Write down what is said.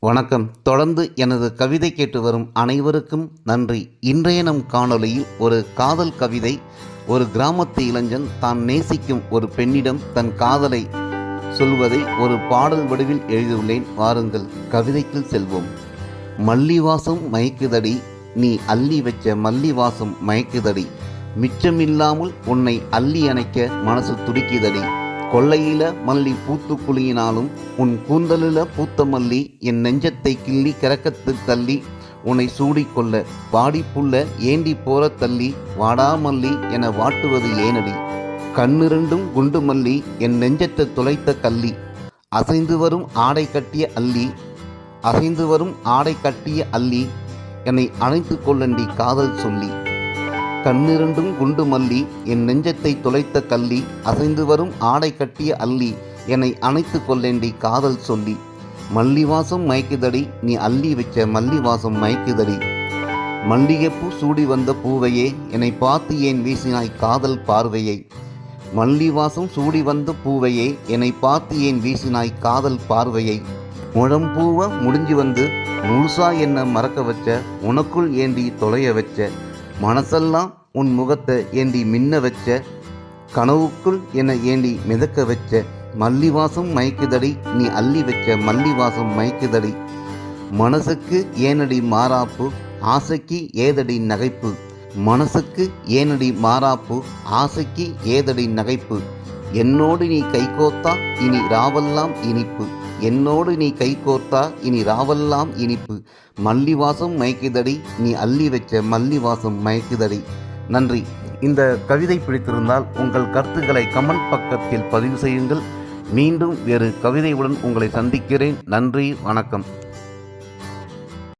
வணக்கம். தொடர்ந்து எனது கவிதை கேட்டு வரும் அனைவருக்கும் நன்றி. இன்றைய நம் காணொலியில் ஒரு காதல் கவிதை ஒரு கிராமத்து இளைஞன் தான் நேசிக்கும் ஒரு பெண்ணிடம் தன் காதலை சொல்வதை ஒரு பாடல் வடிவில் எழுதியுள்ளேன். வாருங்கள் கவிதைக்குள் செல்வோம். மல்லிவாசம் மயக்குதடி நீ அள்ளி வச்ச மல்லிவாசம் மயக்குதடி. மிச்சமில்லாமல் உன்னை அள்ளி அணைக்க மனசு துடிக்குதடி. கொள்ளையில மல்லி பூத்து குழியினாலும் உன் கூந்தலில பூத்த மல்லி என் நெஞ்சத்தை கிள்ளி கிறக்கத்து தள்ளி உன்னை சூடிக்கொள்ள வாடிப்புள்ள ஏண்டி போற தள்ளி வாடாமல்லி என வாட்டுவது ஏனடி. கண்ணிரண்டும் குண்டு மல்லி என் நெஞ்சத்தை துளைத்த கள்ளி அசைந்து வரும் ஆடை கட்டிய அள்ளி அசைந்து வரும் ஆடை கட்டிய அள்ளி என்னை அணைத்து கொள்ளண்டி காதல் சொல்லி. கண்ணிரண்டும் குண்டு மல்லி என் நெஞ்சத்தை துளைத்த கள்ளி அசைந்து வரும் ஆடை கட்டிய அள்ளி என்னை அணைத்து கொள்ளேண்டி காதல் சொல்லி. மல்லிவாசம் மயக்குதடி நீ அள்ளி வச்ச மல்லிவாசம் மயக்குதடி. மல்லிகைப்பூ சூடி வந்த பூவையே என்னை பார்த்து ஏன் வீசினாய் காதல் பார்வையை. மல்லிவாசம் சூடி வந்த பூவையே என்னை பார்த்து ஏன் வீசினாய் காதல் பார்வையை. முழம்பூவ முடிஞ்சு வந்து முழுசா என்ன மறக்க வச்ச உனக்குள் ஏண்டி தொலைய வச்ச. மனசெல்லாம் உன் முகத்தை ஏண்டி மின்ன வச்ச கனவுக்குள் என்னை ஏண்டி மிதக்க வச்ச மல்லிவாசம் மயக்குதடி நீ அள்ளி வச்ச மல்லிவாசம் மயக்குதடி. மனசுக்கு ஏனடி மாறாப்பு ஆசைக்கு ஏதடி நகைப்பு. மனசுக்கு ஏனடி மாறாப்பு ஆசைக்கு ஏதடி நகைப்பு. என்னோடு நீ கைகோத்தா இனி ராவெல்லாம் இனிப்பு. என்னோடு நீ கைகோர்த்தா இனி ராவெல்லாம் இனிப்பு. மல்லிவாசம் மயக்குதடி நீ அள்ளி வச்ச மல்லிவாசம் மயக்குதடி. நன்றி. இந்த கவிதை பிடித்திருந்தால் உங்கள் கருத்துக்களை கமெண்ட் பக்கத்தில் பதிவு செய்யுங்கள். மீண்டும் வேறு கவிதையுடன் உங்களை சந்திக்கிறேன். நன்றி வணக்கம்.